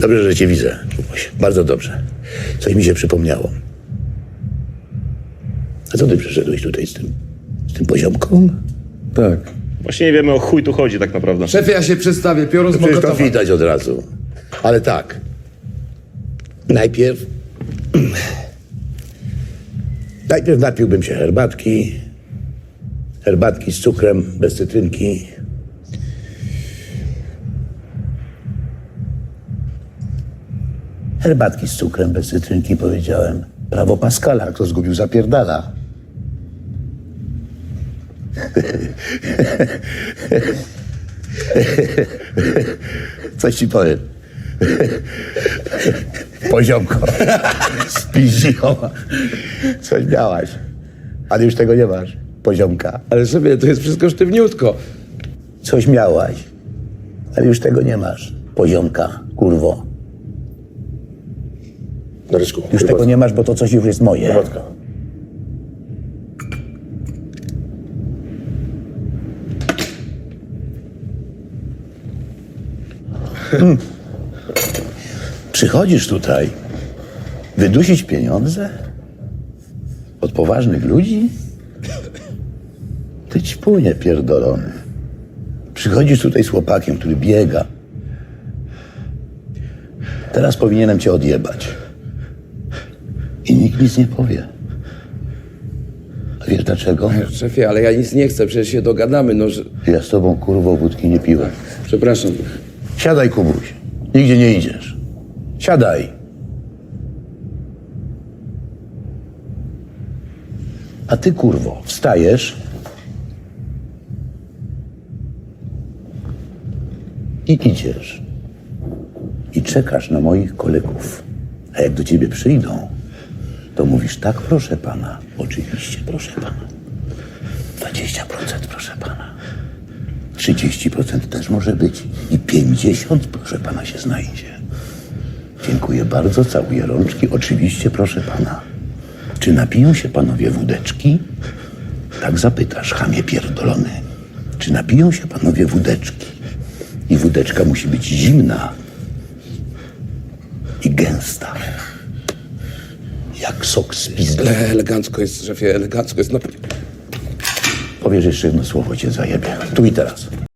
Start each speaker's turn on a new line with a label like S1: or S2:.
S1: Dobrze, że cię widzę, Kubuś. Bardzo dobrze. Coś mi się przypomniało. A co ty przyszedłeś tutaj z tym, z tym poziomką?
S2: Tak.
S3: Właśnie nie wiemy o chuj tu chodzi tak naprawdę.
S2: Szefie, ja się przedstawię. Piorun z
S1: Przecież to widać od razu. Ale tak. Najpierw... Najpierw napiłbym się herbatki. Herbatki z cukrem, bez cytrynki. Herbatki z cukrem, bez cytrynki, powiedziałem. Prawo Pascala, kto zgubił zapierdala. Coś ci powiem. Poziomko. Spiziło. Coś miałaś. Ale już tego nie masz. Poziomka.
S2: Ale szefie, to jest wszystko sztywniutko.
S1: Coś miałaś. Ale już tego nie masz. Poziomka. Kurwo.
S3: Narysku.
S1: Już tego nie masz, bo to coś już jest moje.
S3: Wodka.
S1: Przychodzisz tutaj wydusić pieniądze od poważnych ludzi? Ty ci płynie pierdolony. Przychodzisz tutaj z chłopakiem, który biega. Teraz powinienem cię odjebać. I nikt nic nie powie. A wiesz dlaczego?
S2: Szefie, ale ja nic nie chcę, przecież się dogadamy, no że...
S1: Ja z tobą kurwo wódki nie piłem.
S2: Przepraszam.
S1: Siadaj, Kubuś. Nigdzie nie idziesz. Siadaj. A ty, kurwo, wstajesz i idziesz. I czekasz na moich kolegów. A jak do ciebie przyjdą, to mówisz tak, proszę pana. Oczywiście, proszę pana. 20% proszę pana. 30% też może być i 50% proszę pana się znajdzie. Dziękuję bardzo, całuję rączki. Oczywiście, proszę pana. Czy napiją się panowie wódeczki? Tak zapytasz, chamie pierdolony. Czy napiją się panowie wódeczki? I wódeczka musi być zimna i gęsta. Jak sok z pizdy.
S2: Ale elegancko jest, szefie, elegancko jest. No,
S1: Powiesz jeszcze jedno słowo, cię zajebie. Tu i teraz.